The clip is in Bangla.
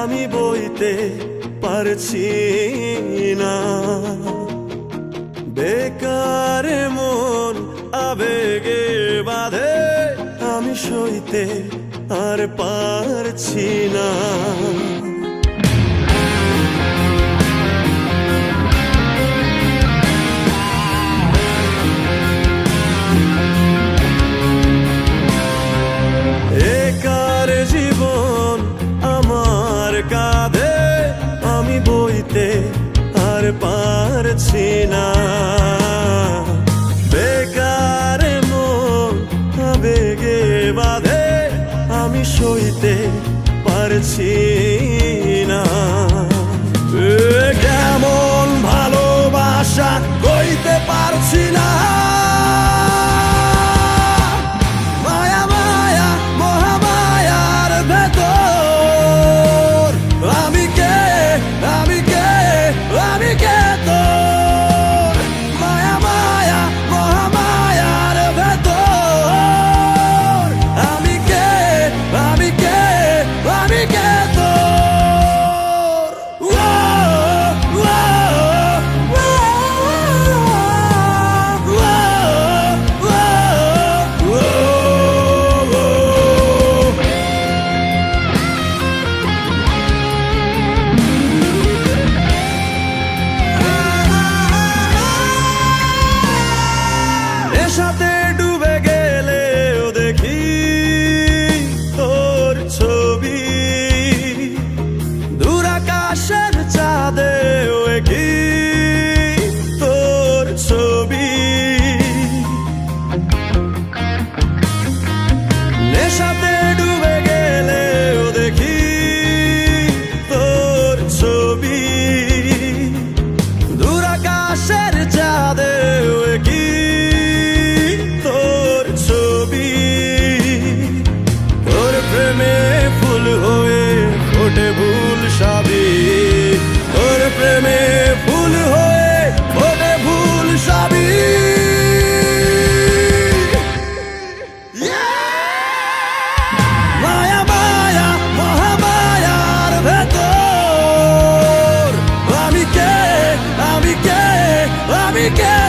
আমি বইতে পারছি না। বেকার মন আবেগে বাঁধে আমি সইতে আর পারছি না। পারছি না। বেকার মন বাঁধে আমি সইতে পারছি না। কেমন something প্রেমে ফুল হয়ে ফোটে ভুল সাবি তোর প্রেমে ফুল হয়ে ফোটে ভুল সাবি মায়া মায়া, মহামায়ার ভেতর। আমি কে? আমি কে? আমি কে?